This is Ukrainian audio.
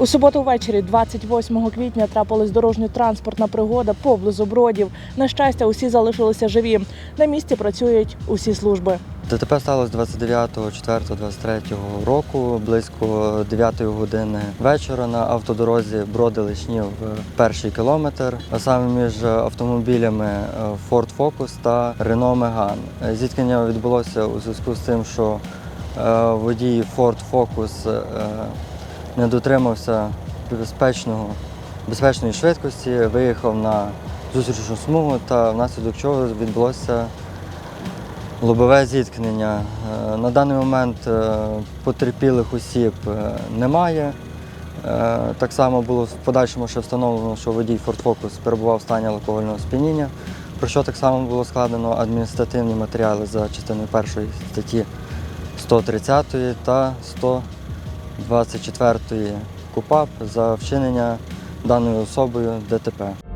У суботу ввечері, 28 квітня, трапилась дорожньо-транспортна пригода поблизу бродів. На щастя, усі залишилися живі. На місці працюють усі служби. ДТП сталося 29.04.23 року, близько 9 години вечора на автодорозі Броди Лишнів перший кілометр, а саме між автомобілями Ford Focus та Renault Megane. Зіткнення відбулося у зв'язку з тим, що е, водій Ford Focus е, не дотримався безпечного, безпечної швидкості, виїхав на зустрічну смугу та внаслідок чого відбулося лобове зіткнення. Е, На даний момент е, потерпілих осіб е, немає. Так само було в подальшому ще встановлено, що водій Ford Focus перебував в стані алкогольного сп'яніння, про що так само було складено адміністративні матеріали за частиною першої статті 130 та 124 КУПАП за вчинення даною особою ДТП.